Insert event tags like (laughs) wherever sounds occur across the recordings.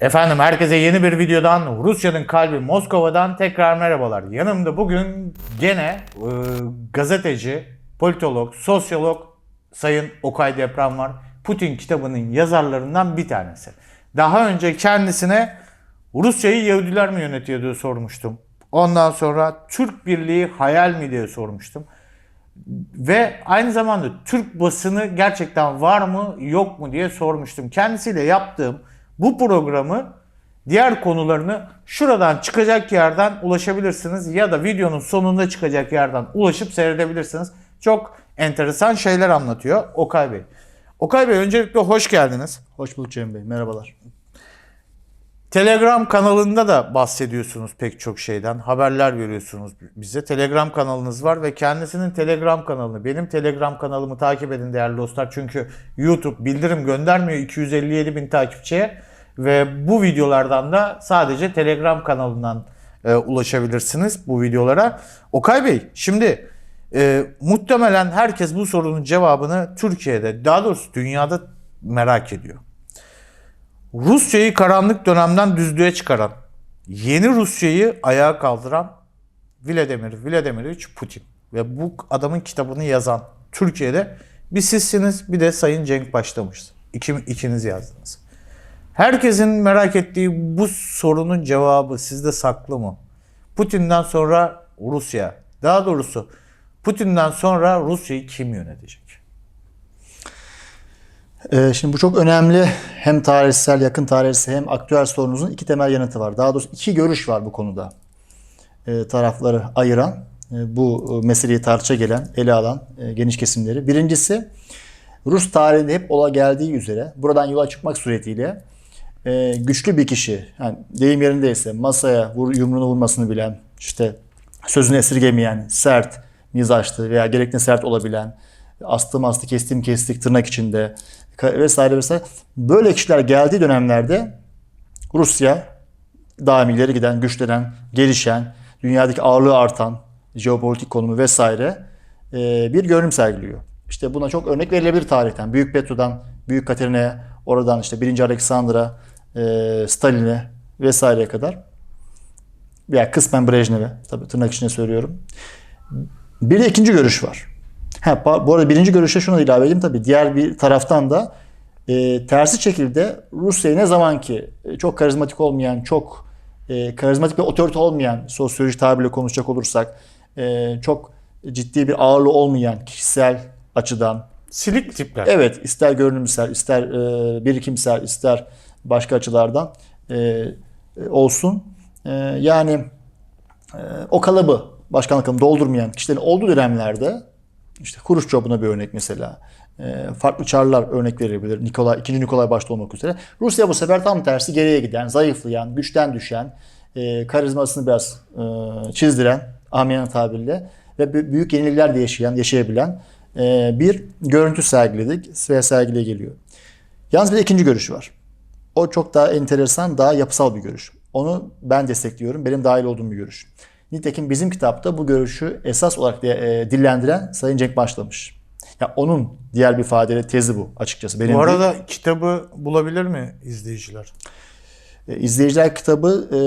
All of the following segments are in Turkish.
Efendim herkese yeni bir videodan Rusya'nın kalbi Moskova'dan tekrar merhabalar. Yanımda bugün gene e, gazeteci, politolog, sosyolog Sayın Okay Deprem var. Putin kitabının yazarlarından bir tanesi. Daha önce kendisine Rusya'yı Yahudiler mi yönetiyor diye sormuştum. Ondan sonra Türk Birliği hayal mi diye sormuştum. Ve aynı zamanda Türk basını gerçekten var mı yok mu diye sormuştum. Kendisiyle yaptığım bu programı diğer konularını şuradan çıkacak yerden ulaşabilirsiniz ya da videonun sonunda çıkacak yerden ulaşıp seyredebilirsiniz. Çok enteresan şeyler anlatıyor Okay Bey. Okay Bey öncelikle hoş geldiniz. Hoş bulduk Cem Bey. Merhabalar. Telegram kanalında da bahsediyorsunuz pek çok şeyden. Haberler veriyorsunuz bize. Telegram kanalınız var ve kendisinin Telegram kanalını, benim Telegram kanalımı takip edin değerli dostlar. Çünkü YouTube bildirim göndermiyor 257 bin takipçiye. Ve bu videolardan da sadece Telegram kanalından e, ulaşabilirsiniz bu videolara. Okay Bey şimdi e, muhtemelen herkes bu sorunun cevabını Türkiye'de daha doğrusu dünyada merak ediyor. Rusya'yı karanlık dönemden düzlüğe çıkaran, yeni Rusya'yı ayağa kaldıran Vladimir Vladimirovich Putin ve bu adamın kitabını yazan Türkiye'de bir sizsiniz bir de Sayın Cenk Başlamış. İki, ikiniz yazdınız. Herkesin merak ettiği bu sorunun cevabı sizde saklı mı? Putin'den sonra Rusya, daha doğrusu Putin'den sonra Rusya'yı kim yönetecek? Ee, şimdi bu çok önemli. Hem tarihsel, yakın tarihsel hem aktüel sorunuzun iki temel yanıtı var. Daha doğrusu iki görüş var bu konuda. Ee, tarafları ayıran, e, bu e, meseleyi tartışa gelen, ele alan e, geniş kesimleri. Birincisi Rus tarihinde hep ola geldiği üzere buradan yola çıkmak suretiyle e, güçlü bir kişi, yani deyim yerindeyse masaya vur, yumruğunu vurmasını bilen, işte sözünü esirgemeyen, sert, mizaçlı veya gerekli sert olabilen, astım astı, kestim kestik tırnak içinde vesaire vesaire. Böyle kişiler geldiği dönemlerde Rusya daim ileri giden, güçlenen, gelişen, dünyadaki ağırlığı artan, jeopolitik konumu vesaire e, bir görünüm sergiliyor. İşte buna çok örnek verilebilir tarihten. Büyük Petro'dan Büyük Katerina'ya, oradan işte 1. Alexander'a, e, Stalin'e vesaireye kadar veya kısmen Brejnev'e tabii tırnak içinde söylüyorum. Bir de ikinci görüş var. Ha, bu arada birinci görüşe şunu ilave edeyim tabii. Diğer bir taraftan da e, tersi şekilde Rusya'yı ne zaman ki e, çok karizmatik olmayan, çok e, karizmatik bir otorite olmayan sosyolojik tabirle konuşacak olursak e, çok ciddi bir ağırlığı olmayan kişisel açıdan Silik tipler. Evet, ister görünümsel, ister e, birikimsel, ister başka açılardan e, e, olsun. E, yani e, o kalıbı başkanlık kalıbını doldurmayan kişilerin olduğu dönemlerde işte Khrushchev buna bir örnek mesela. E, farklı çarlar örnek verebilir. Nikolay, 2. Nikolay başta olmak üzere. Rusya bu sefer tam tersi geriye giden, zayıflayan, güçten düşen, e, karizmasını biraz e, çizdiren, amiyane tabirle ve bü- büyük yenilikler de yaşayan, yaşayabilen e, bir görüntü sergiledik ve sergile geliyor. Yalnız bir ikinci görüş var. O çok daha enteresan, daha yapısal bir görüş. Onu ben destekliyorum. Benim dahil olduğum bir görüş. Nitekim bizim kitapta bu görüşü esas olarak e, dillendiren Sayın Cenk Başlamış. Ya onun diğer bir ifadeyle tezi bu açıkçası. Benim Bu değil. arada kitabı bulabilir mi izleyiciler? E, izleyiciler kitabı e,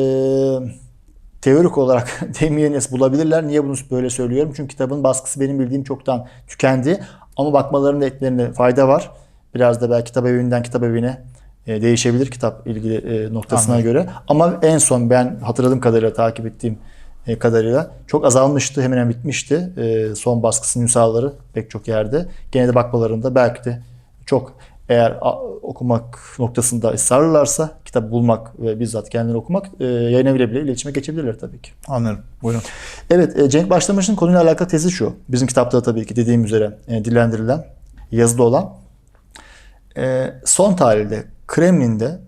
teorik olarak (laughs) demeyeniz bulabilirler. Niye bunu böyle söylüyorum? Çünkü kitabın baskısı benim bildiğim çoktan tükendi. Ama bakmalarında etlerinde fayda var. Biraz da belki kitap evinden kitap evine e, değişebilir kitap ilgili e, noktasına Anladım. göre. Ama en son ben hatırladığım kadarıyla takip ettiğim e, kadarıyla çok azalmıştı. Hemen hemen bitmişti. E, son baskısı nüshaları pek çok yerde. Gene de bakmalarında belki de çok eğer okumak noktasında ısrarlılarsa kitap bulmak ve bizzat kendileri okumak e, yayın eviyle bile iletişime geçebilirler tabii ki. Anlarım. Buyurun. Evet, e, Cenk Başlamış'ın konuyla alakalı tezi şu. Bizim kitapta tabii ki dediğim üzere e, dillendirilen, yazılı olan. E, son tarihte Kremlin'de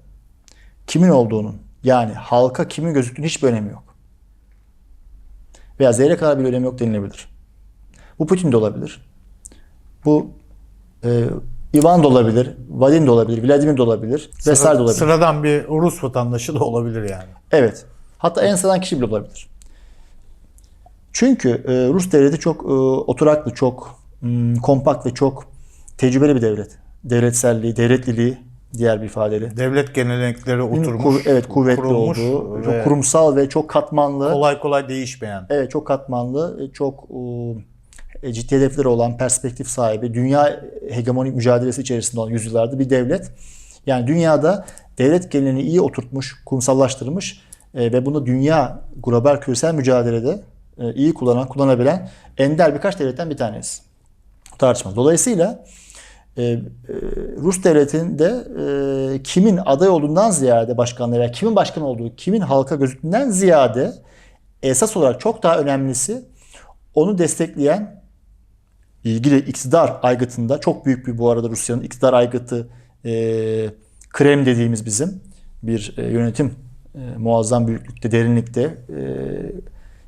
kimin olduğunun yani halka kimin gözüktüğünün hiçbir önemi yok. Veya zerre kadar bir önemi yok denilebilir. Bu Putin de olabilir. Bu e, Ivan da olabilir, Vadim de olabilir, Vladimir de olabilir, vesaire de olabilir. Sıradan bir Rus vatandaşı da olabilir yani. Evet. Hatta en sıradan kişi bile olabilir. Çünkü e, Rus devleti çok e, oturaklı, çok mm, kompakt ve çok tecrübeli bir devlet. Devletselliği, devletliliği diğer bir ifadeyle. Devlet gelenekleri oturmuş. Kuv- evet kuvvetli kurulmuş olduğu, ve çok kurumsal ve çok katmanlı. kolay kolay değişmeyen. Evet çok katmanlı, çok e, ciddi hedefleri olan, perspektif sahibi, dünya hegemonik mücadelesi içerisinde olan yüzyıllarda bir devlet. Yani dünyada devlet geleneğini iyi oturtmuş, kurumsallaştırmış e, ve bunu dünya global küresel mücadelede e, iyi kullanan, kullanabilen ender birkaç devletten bir tanesi. Tartışmaz. Dolayısıyla e, e, Rus devletinde e, kimin aday olduğundan ziyade başkanlığı veya kimin başkan olduğu, kimin halka gözüktüğünden ziyade esas olarak çok daha önemlisi onu destekleyen ilgili iktidar aygıtında çok büyük bir bu arada Rusya'nın iktidar aygıtı e, Kreml dediğimiz bizim bir e, yönetim e, muazzam büyüklükte, derinlikte, e,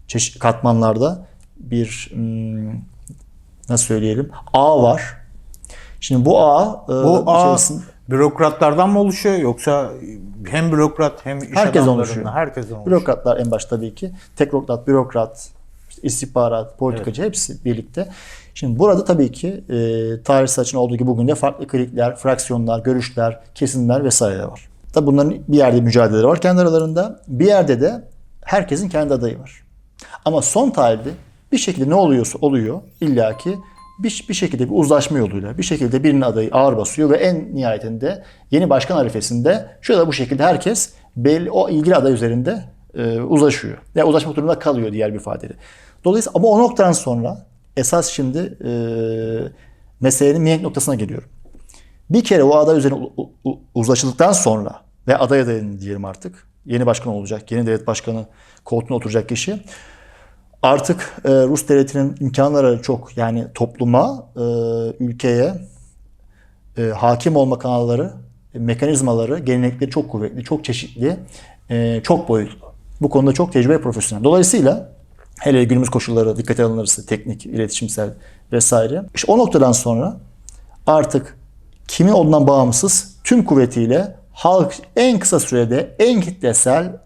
çeşitli katmanlarda bir hmm, nasıl söyleyelim ağ var. Şimdi bu ağ e, Bu ağ içerisinde- bürokratlardan mı oluşuyor yoksa hem bürokrat hem iş adamlarından oluşuyor. herkesten oluşuyor. Bürokratlar en başta tabii ki. Teknokrat, bürokrat, istihbarat, politikacı hepsi birlikte. Şimdi burada tabii ki e, tarihsel açın olduğu gibi bugün de farklı klikler, fraksiyonlar, görüşler, kesimler vesaire var. Tabii bunların bir yerde mücadeleleri var kendi aralarında. Bir yerde de herkesin kendi adayı var. Ama son tarihte bir şekilde ne oluyorsa oluyor illaki bir, bir şekilde bir uzlaşma yoluyla bir şekilde birinin adayı ağır basıyor ve en nihayetinde yeni başkan arifesinde şöyle bu şekilde herkes belli o ilgili aday üzerinde e, uzlaşıyor. Ya uzlaşmak durumunda kalıyor diğer bir ifadeyle. Dolayısıyla ama o noktadan sonra esas şimdi e, meselenin mihenk noktasına geliyorum. Bir kere o aday üzerine uzlaşıldıktan sonra ve aday adayını diyelim artık yeni başkan olacak, yeni devlet başkanı koltuğuna oturacak kişi artık e, Rus devletinin imkanları çok yani topluma, e, ülkeye e, hakim olma kanalları, e, mekanizmaları, gelenekleri çok kuvvetli, çok çeşitli, e, çok boyutlu. Bu konuda çok tecrübe profesyonel. Dolayısıyla hele günümüz koşulları dikkate alınırsa teknik, iletişimsel vesaire. İşte o noktadan sonra artık kimin olduğundan bağımsız tüm kuvvetiyle halk en kısa sürede en kitlesel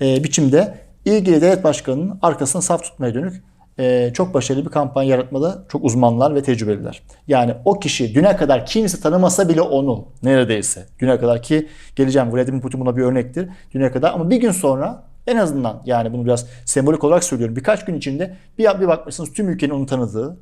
e, biçimde ilgili devlet başkanının arkasına saf tutmaya dönük e, çok başarılı bir kampanya yaratmada çok uzmanlar ve tecrübeliler. Yani o kişi düne kadar kimse tanımasa bile onu neredeyse düne kadar ki geleceğim Vladimir Putin buna bir örnektir. Düne kadar ama bir gün sonra en azından yani bunu biraz sembolik olarak söylüyorum. Birkaç gün içinde bir, bir bakmışsınız tüm ülkenin onu tanıdığı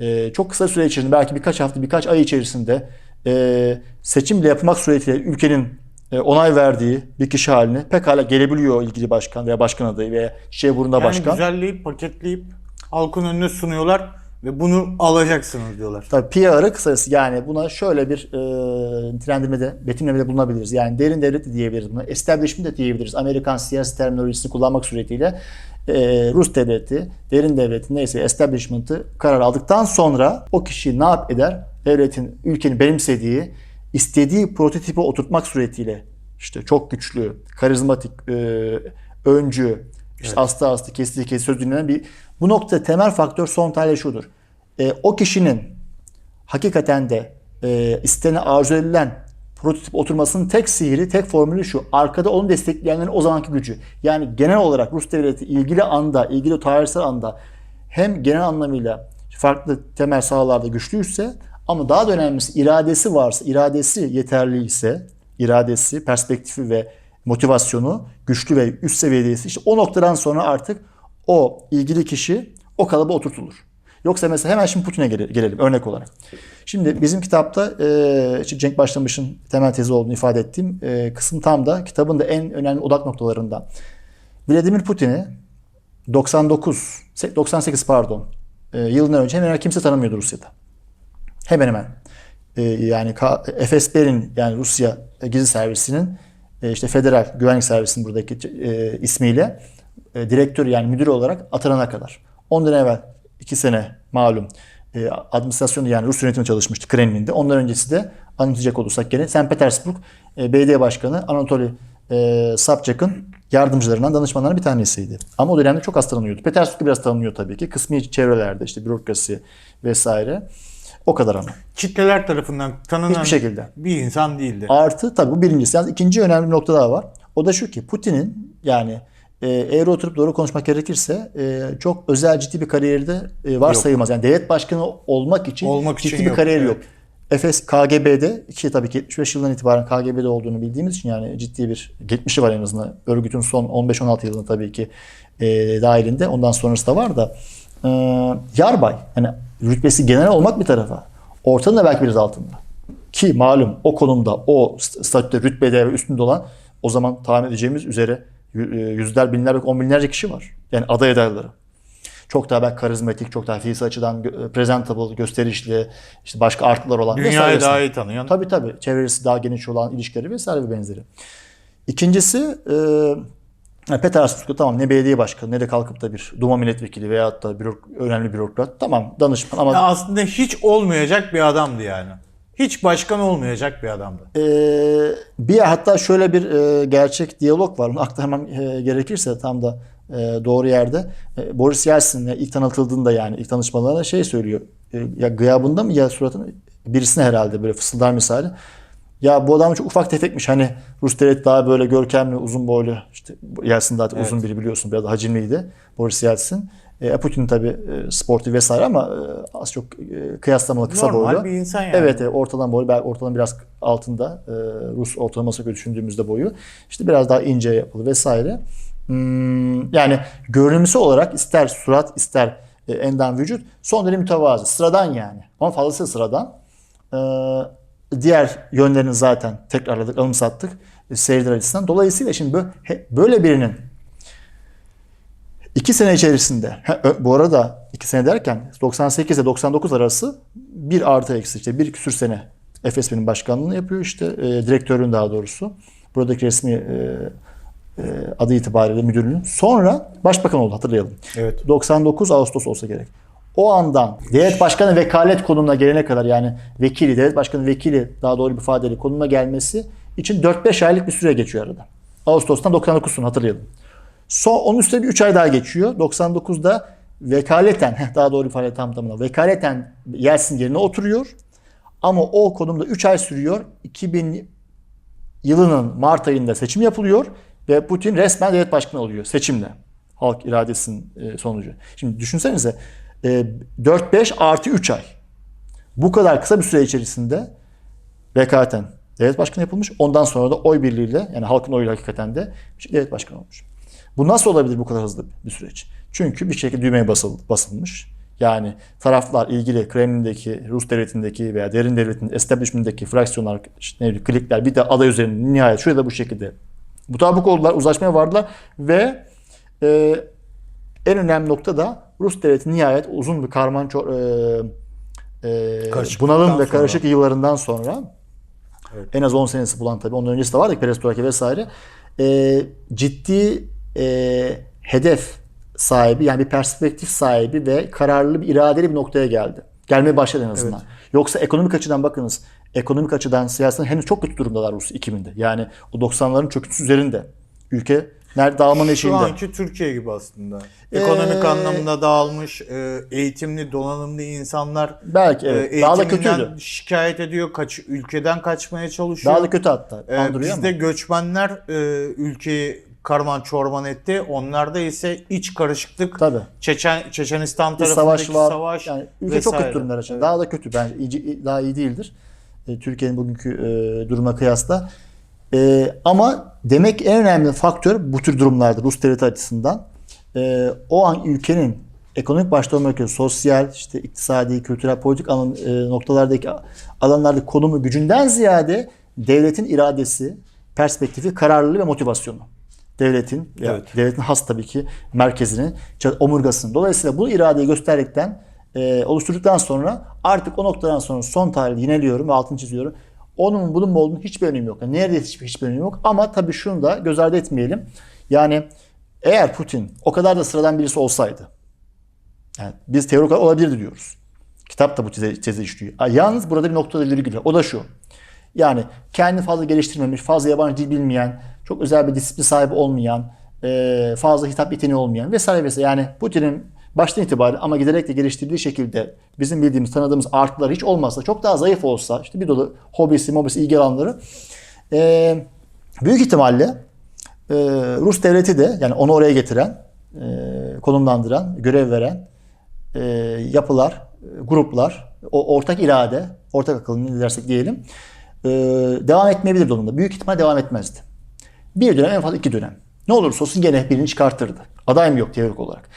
e, çok kısa süre içerisinde belki birkaç hafta birkaç ay içerisinde e, seçim bile yapmak suretiyle ülkenin onay verdiği bir kişi haline pekala gelebiliyor ilgili başkan veya başkan adayı veya şey burunda Yani başkan. güzelleyip paketleyip halkın önüne sunuyorlar ve bunu alacaksınız diyorlar. Tabii PR'ı kısası yani buna şöyle bir e, nitelendirmede, betimlemede bulunabiliriz. Yani derin devlet de diyebiliriz buna. Establishment de diyebiliriz. Amerikan siyasi terminolojisini kullanmak suretiyle e, Rus devleti, derin devleti neyse establishment'ı karar aldıktan sonra o kişi ne yap eder? Devletin, ülkenin benimsediği, istediği prototipi oturtmak suretiyle işte çok güçlü, karizmatik, e, öncü, işte aslı aslı, kestiği kesti söz dinlenen bir bu nokta temel faktör son tane şudur. E, o kişinin hakikaten de e, istene arzu edilen prototip oturmasının tek sihri, tek formülü şu. Arkada onu destekleyenlerin o zamanki gücü. Yani genel olarak Rus devleti ilgili anda, ilgili tarihsel anda hem genel anlamıyla farklı temel sahalarda güçlüyse ama daha da önemlisi iradesi varsa, iradesi yeterli ise, iradesi, perspektifi ve motivasyonu güçlü ve üst seviyedeyse işte o noktadan sonra artık o ilgili kişi o kalıba oturtulur. Yoksa mesela hemen şimdi Putin'e gele- gelelim örnek olarak. Şimdi bizim kitapta e, işte Cenk Başlamış'ın temel tezi olduğunu ifade ettiğim e, kısım tam da kitabın da en önemli odak noktalarından. Vladimir Putin'i 99, 98 pardon e, yılından önce hemen kimse tanımıyordu Rusya'da. Hemen hemen. E, yani FSB'nin yani Rusya gizli servisinin e, işte federal güvenlik servisinin buradaki e, ismiyle e, direktör yani müdür olarak atanana kadar. Ondan evvel iki sene malum e, administrasyonu yani Rus yönetiminde çalışmıştı Kremlin'de. Ondan öncesi de anlatacak olursak gene St. Petersburg e, Belediye Başkanı Anatoly e, Sobchak'ın yardımcılarından, danışmanlarından bir tanesiydi. Ama o dönemde çok az tanınıyordu. Petersburg'da biraz tanınıyor tabii ki. Kısmi çevrelerde işte bürokrasi vesaire. O kadar ama. Kitleler tarafından tanınan Hiçbir şekilde. bir insan değildi. Artı tabii bu birincisi. Yalnız ikinci önemli bir nokta daha var. O da şu ki Putin'in yani e, eğri oturup doğru konuşmak gerekirse e, çok özel ciddi bir kariyeri de e, var Yok. sayılmaz. Yani devlet başkanı olmak için Olmak için ciddi bir yok, kariyeri evet. yok. Efes KGB'de ki tabii ki 75 yılından itibaren KGB'de olduğunu bildiğimiz için yani ciddi bir geçmişi var en azından. Örgütün son 15-16 yılında tabii ki e, dahilinde. Ondan sonrası da var da e, yarbay yani rütbesi genel olmak bir tarafa. Ortanın da belki biraz altında. Ki malum o konumda o st- statüde rütbede ve üstünde olan o zaman tahmin edeceğimiz üzere e, yüzler binler on binlerce kişi var. Yani aday adayları. Çok daha belki karizmatik, çok daha fiziksel açıdan gö- presentable, gösterişli, işte başka artılar olan Dünyayı daha iyi tanıyan. Tabii tabii. Çevresi daha geniş olan ilişkileri vesaire ve benzeri. İkincisi e, yani Peters tamam ne belediye başkanı ne de kalkıp da bir Duma milletvekili veyahut da bürok, önemli bürokrat. Tamam danışman ama Ya aslında hiç olmayacak bir adamdı yani. Hiç başkan olmayacak bir adamdı. e, bir hatta şöyle bir e, gerçek diyalog var. Onu aktarmam e, gerekirse tam da e, doğru yerde. E, Boris Yeltsin'le ilk tanıtıldığında yani ilk tanışmalarında şey söylüyor. E, ya gıyabında mı ya suratını birisine herhalde böyle fısıldar misali. Ya bu adam çok ufak tefekmiş. Hani Rus devlet daha böyle görkemli, uzun boylu. İşte Yeltsin zaten uzun biri biliyorsun. Biraz hacimliydi. Boris Yeltsin. E, Putin tabii e, sportif vesaire ama e, az çok e, kıyaslamalı kısa Normal boylu. bir insan yani. Evet, evet ortadan boylu, belki ortadan biraz altında e, Rus ortalaması göre düşündüğümüzde boyu. İşte biraz daha ince yapılı vesaire. Hmm, yani görünümsü olarak ister surat ister e, endam vücut son derece mütevazı. Sıradan yani. Ama fazlası sıradan. E, diğer yönlerini zaten tekrarladık, anımsattık e, seyirciler açısından. Dolayısıyla şimdi böyle, birinin İki sene içerisinde, bu arada iki sene derken 98 ile 99 arası bir artı eksi işte bir küsür sene FSB'nin başkanlığını yapıyor işte e, direktörün daha doğrusu. Buradaki resmi e, e, adı itibariyle müdürünün. Sonra başbakan oldu hatırlayalım. Evet. 99 Ağustos olsa gerek. O andan devlet başkanı vekalet konumuna gelene kadar yani vekili, devlet başkanı vekili daha doğru bir ifadeyle konumuna gelmesi için 4-5 aylık bir süre geçiyor arada. Ağustos'tan 99 sonu hatırlayalım. Son, onun üstüne bir 3 ay daha geçiyor. 99'da vekaleten, daha doğru ifade tam tamına, vekaleten Yeltsin yerine oturuyor. Ama o konumda 3 ay sürüyor. 2000 yılının Mart ayında seçim yapılıyor ve Putin resmen devlet başkanı oluyor seçimle. Halk iradesinin e, sonucu. Şimdi düşünsenize 4-5 artı 3 ay. Bu kadar kısa bir süre içerisinde vekaleten devlet başkanı yapılmış. Ondan sonra da oy birliğiyle yani halkın oyuyla hakikaten de devlet başkanı olmuş. Bu nasıl olabilir bu kadar hızlı bir süreç? Çünkü bir şekilde düğmeye basıl, basılmış. Yani taraflar ilgili Kremlin'deki, Rus devletindeki veya derin devletin establishment'daki fraksiyonlar, işte ne klikler bir de aday üzerinde nihayet şurada bu şekilde mutabık oldular, uzlaşmaya vardılar ve e, en önemli nokta da Rus devleti nihayet uzun bir karman e, e, bunalım ve sonra. karışık yıllarından sonra en az 10 senesi bulan tabii. Ondan öncesi de vardı Perestroika vesaire. E, ciddi e, hedef sahibi yani bir perspektif sahibi ve kararlı bir iradeli bir noktaya geldi. Gelmeye başladı en azından. Yoksa ekonomik açıdan bakınız. Ekonomik açıdan siyasetten henüz çok kötü durumdalar Rus 2000'de. Yani o 90'ların çöküntüsü üzerinde. Ülke nerede Şu eşiğinde. anki Türkiye gibi aslında. Ekonomik Ee, anlamda dağılmış, e, eğitimli, donanımlı insanlar Belki e, evet. Daha da kötüydü. şikayet ediyor, kaç ülkeden kaçmaya çalışıyor. Daha da kötü hatta. Ee, Andırıyor bizde ama. göçmenler e, ülkeyi karman çorman etti. Onlarda ise iç karışıklık, Tabii. Çeçen, Çeçenistan tarafındaki savaş var. savaş yani ülke çok vesaire. kötü durumlar açısından. Evet. Daha da kötü bence. Daha iyi değildir. E, Türkiye'nin bugünkü e, duruma kıyasla. E, ama demek en önemli faktör bu tür durumlarda Rus devleti açısından e, o an ülkenin ekonomik başta olmak üzere sosyal, işte iktisadi, kültürel, politik alan, e, noktalardaki alanlardaki konumu gücünden ziyade devletin iradesi, perspektifi, kararlılığı ve motivasyonu. Devletin, Evet. devletin has tabii ki merkezinin, omurgasının. Dolayısıyla bu iradeyi gösterdikten, e, oluşturduktan sonra artık o noktadan sonra son tarihte yineliyorum ve altını çiziyorum. Onun bunun mu olduğunu hiçbir önemi yok. Yani neredeyse hiçbir, hiçbir önemi yok. Ama tabii şunu da göz ardı etmeyelim. Yani eğer Putin o kadar da sıradan birisi olsaydı, yani biz teorik olarak olabilirdi diyoruz. Kitap da bu teze, teze işliyor. Yalnız burada bir noktada virgül var. O da şu. Yani kendini fazla geliştirmemiş, fazla yabancı dil bilmeyen, çok özel bir disiplin sahibi olmayan, fazla hitap yeteneği olmayan vesaire vesaire. Yani Putin'in baştan itibaren ama giderek de geliştirdiği şekilde bizim bildiğimiz, tanıdığımız artılar hiç olmazsa, çok daha zayıf olsa, işte bir dolu hobisi, mobisi, ilgi alanları e, büyük ihtimalle e, Rus devleti de yani onu oraya getiren, e, konumlandıran, görev veren e, yapılar, gruplar, o ortak irade ortak akıllı ne dersek diyelim e, devam etmeyebilirdi onunla. Büyük ihtimal devam etmezdi. Bir dönem en fazla iki dönem. Ne olursa olsun gene birini çıkartırdı. Aday mı yok teorik olarak.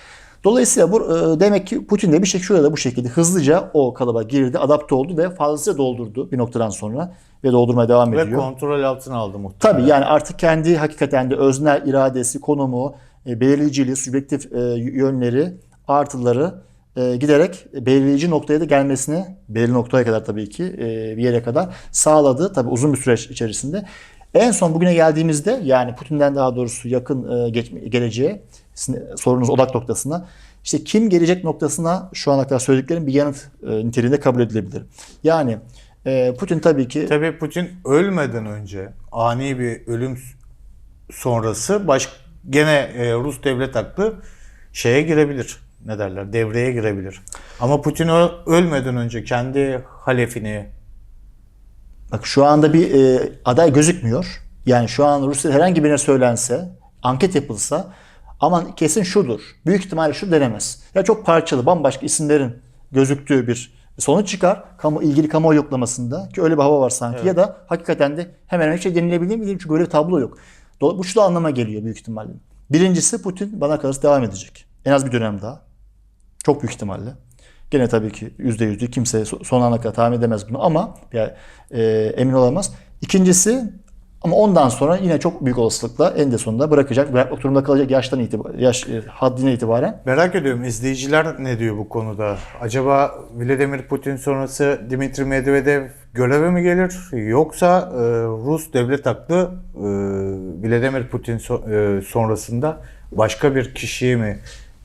Dolayısıyla bu e, demek ki Putin de bir şekilde şurada bu şekilde hızlıca o kalıba girdi, adapte oldu ve fazlasıyla doldurdu bir noktadan sonra ve doldurmaya devam Ve ediyor. kontrol altına aldı muhtemelen. Tabii yani artık kendi hakikaten de öznel iradesi, konumu, e, belirleyiciliği, subjektif e, yönleri, artıları e, giderek belirleyici noktaya da gelmesine, belirli noktaya kadar tabii ki e, bir yere kadar sağladı. Tabii uzun bir süreç içerisinde. En son bugüne geldiğimizde yani Putin'den daha doğrusu yakın e, geç, geleceğe, sorunuz odak noktasına işte kim gelecek noktasına şu ana kadar söylediklerim bir yanıt e, niteliğinde kabul edilebilir. Yani e, Putin tabii ki Tabii Putin ölmeden önce ani bir ölüm sonrası baş gene e, Rus devlet aklı şeye girebilir. Ne derler? Devreye girebilir. Ama Putin ölmeden önce kendi halefini Bak şu anda bir e, aday gözükmüyor. Yani şu an Rusya'da herhangi birine söylense, anket yapılsa aman kesin şudur. Büyük ihtimalle şu denemez. Ya çok parçalı, bambaşka isimlerin gözüktüğü bir sonuç çıkar. Kamu, ilgili kamuoyu yoklamasında ki öyle bir hava var sanki. Ya da hakikaten de hemen hemen şey denilebilir mi? Çünkü böyle bir tablo yok. Bu şu da anlama geliyor büyük ihtimalle. Birincisi Putin bana kalırsa devam edecek. En az bir dönem daha. Çok büyük ihtimalle. Gene tabii ki yüzde yüz değil. Kimse so- son ana kadar tahmin edemez bunu ama yani, e, emin olamaz. İkincisi ama ondan sonra yine çok büyük olasılıkla en de sonunda bırakacak. Bırakmak durumunda kalacak yaştan itibaren, yaş e, haddine itibaren. Merak ediyorum izleyiciler ne diyor bu konuda? Acaba Vladimir Putin sonrası Dimitri Medvedev göreve mi gelir? Yoksa e, Rus devlet aklı e, Vladimir Putin so- e, sonrasında başka bir kişiyi mi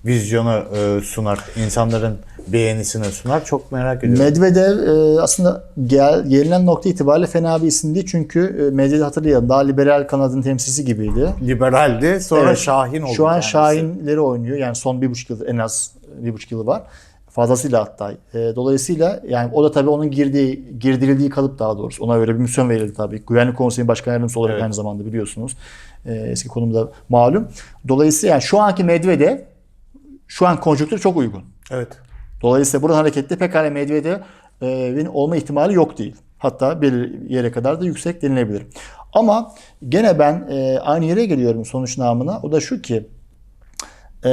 vizyonu e, sunar? insanların beğenisine sunar? Çok merak ediyorum. Medvedev e, aslında gel, gelinen nokta itibariyle fena bir isim değil. Çünkü e, Medvedev hatırlayalım daha liberal kanadın temsilcisi gibiydi. Liberaldi sonra Evet. Şahin oldu. Şu an kendisi. Şahinleri oynuyor. Yani son bir buçuk yıl en az bir buçuk yılı var. Fazlasıyla hatta. E, dolayısıyla yani o da tabii onun girdiği, girdirildiği kalıp daha doğrusu. Ona öyle bir misyon verildi tabii. Güvenlik Konseyi Başkan Yardımcısı olarak Evet. aynı zamanda biliyorsunuz. E, eski konumda malum. Dolayısıyla yani şu anki Medvedev şu an konjonktür çok uygun. Evet. Dolayısıyla buradan hareketle pekala Medvedev'in olma ihtimali yok değil. Hatta belirli yere kadar da yüksek denilebilir. Ama gene ben e, aynı yere geliyorum sonuç namına. O da şu ki e,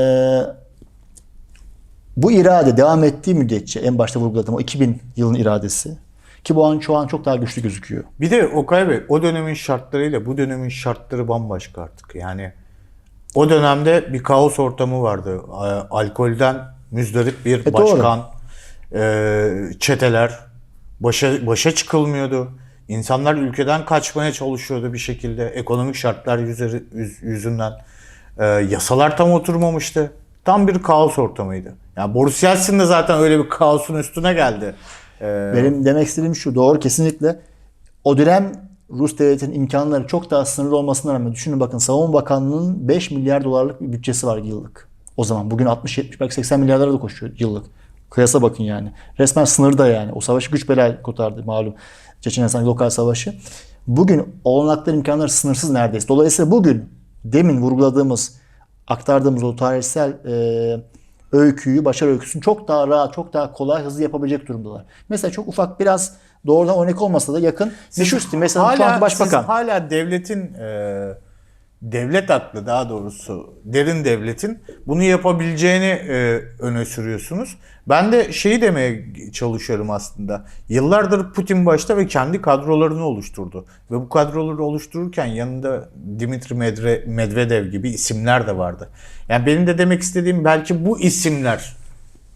bu irade devam ettiği müddetçe en başta vurguladığım o 2000 yılın iradesi ki bu an şu an çok daha güçlü gözüküyor. Bir de Okay Bey o dönemin şartlarıyla bu dönemin şartları bambaşka artık. Yani o dönemde bir kaos ortamı vardı. Alkolden müzdarip bir E, doğru. başkan, e, çeteler, başa, başa çıkılmıyordu. İnsanlar ülkeden kaçmaya çalışıyordu bir şekilde. Ekonomik şartlar yüzeri- yüz- yüzünden. E, yasalar tam oturmamıştı. Tam bir kaos ortamıydı. Yani Boris Yeltsin de zaten öyle bir kaosun üstüne geldi. E, Benim demek istediğim şu doğru kesinlikle. O dönem Rus devletinin imkanları çok daha sınırlı olmasına rağmen düşünün bakın Savunma Bakanlığı'nın 5 milyar dolarlık bir bütçesi var yıllık. O zaman bugün 60-70 belki 80 milyarlara da koşuyor yıllık. Kıyasa bakın yani. Resmen sınırda yani. O savaşı güç bela kurtardı malum. Çeçenistan lokal savaşı. Bugün olanaklar imkanları sınırsız neredeyse. Dolayısıyla bugün demin vurguladığımız aktardığımız o tarihsel e, öyküyü, başarı öyküsünü çok daha rahat, çok daha kolay, hızlı yapabilecek durumdalar. Mesela çok ufak biraz doğrudan örnek olmasa da yakın. Mishustin mesela şu anki başbakan. Siz hala devletin e, devlet aklı daha doğrusu derin devletin bunu yapabileceğini e, öne sürüyorsunuz. Ben de şeyi demeye çalışıyorum aslında. Yıllardır Putin başta ve kendi kadrolarını oluşturdu. Ve bu kadroları oluştururken yanında Dimitri Medre- Medvedev gibi isimler de vardı. Yani benim de demek istediğim belki bu isimler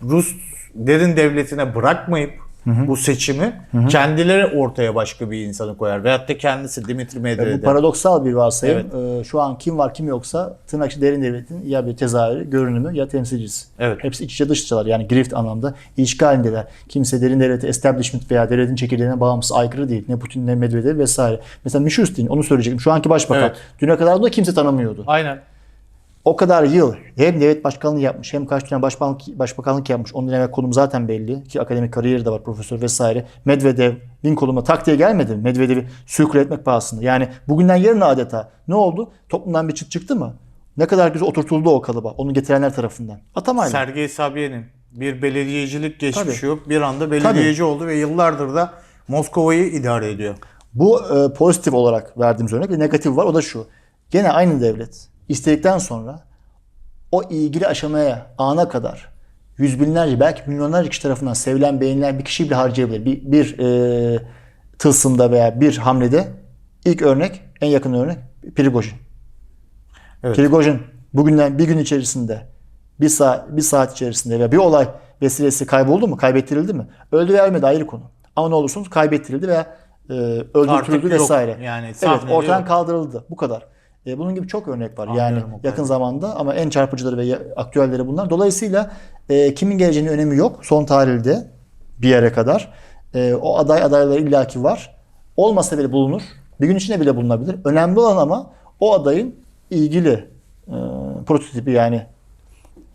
Rus derin devletine bırakmayıp bu seçimi kendileri ortaya başka bir insanı koyar. Veyahut da kendisi Dimitri Bu Medvedev. paradoksal bir varsayım. Ee, şu an kim var kim yoksa tırnak içi derin devletin ya bir tezahürü, görünümü ya temsilcisi. Evet. Hepsi iç içe dış içeler yani grift anlamda ilişki halindeler. Kimse derin devlete establishment veya devletin çekirdeğine bağımsız aykırı değil. Ne Putin ne Medvedev vesaire. Mesela Mishustin onu söyleyecektim. Şu anki başbakan. Evet. Düne kadar da kimse tanımıyordu. Aynen. O kadar yıl hem devlet başkanlığı yapmış hem kaç dönem başbakanlık, başbakanlık yapmış. Onun dönem konum zaten belli ki akademik kariyeri de var profesör vesaire. Medvedev'in koluna tak diye gelmedi mi? Medvedev'i sürküle etmek pahasında. Yani bugünden yarına adeta ne oldu? Toplumdan bir çıt çıktı mı? Ne kadar güzel oturtuldu o kalıba. Onu getirenler tarafından. Atamayla. Sergey Sabye'nin bir belediyecilik geçmişi yok. Bir anda belediyeci oldu ve yıllardır da Moskova'yı idare ediyor. Bu e, pozitif olarak verdiğimiz örnek bir negatif var. O da şu. Gene aynı devlet istedikten sonra o ilgili aşamaya ana kadar yüz binlerce belki milyonlarca kişi tarafından sevilen beğenilen bir kişi bile harcayabilir. Bir, bir e, tılsımda veya bir hamlede ilk örnek en yakın örnek Prigojin. Evet. Prigojin bugünden bir gün içerisinde bir saat, bir saat içerisinde veya bir olay vesilesi kayboldu mu? Kaybettirildi mi? Öldü veya ölmedi ayrı konu. Ama ne olursa olsun kaybettirildi veya e, yok. vesaire. Yani evet ortadan yok. kaldırıldı. Bu kadar. E, bunun gibi çok örnek var. Anlıyorum yani yakın zamanda ama en çarpıcıları ve aktüelleri bunlar. Dolayısıyla e, kimin geleceğinin önemi yok. Son tarihte bir yere kadar. E, o aday adayları illaki var. Olmasa bile bulunur. Bir gün içinde bile bulunabilir. Önemli olan ama o adayın ilgili e, prototipi yani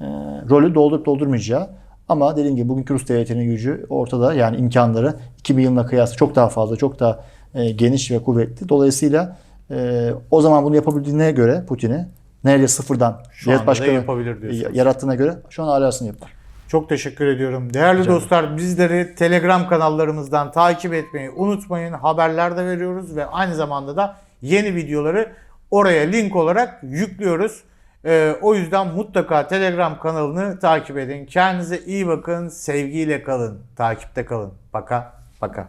e, rolü doldurup doldurmayacağı. Ama dediğim gibi bugünkü Rus devletinin gücü ortada. Yani imkanları 2000 yılına kıyasla çok daha fazla, çok daha e, geniş ve kuvvetli. Dolayısıyla e, o zaman bunu yapabildiğine göre Putin'i neredeyse sıfırdan Şu devlet başkanı yapabilir diyorsunuz. yarattığına göre şu an alasını yapar. Çok teşekkür ediyorum. Değerli dostlar bizleri Telegram kanallarımızdan takip etmeyi unutmayın. Haberler de veriyoruz ve aynı zamanda da yeni videoları oraya link olarak yüklüyoruz. Ee, o yüzden mutlaka Telegram kanalını takip edin. Kendinize iyi bakın. Sevgiyle kalın. Takipte kalın. Paka paka.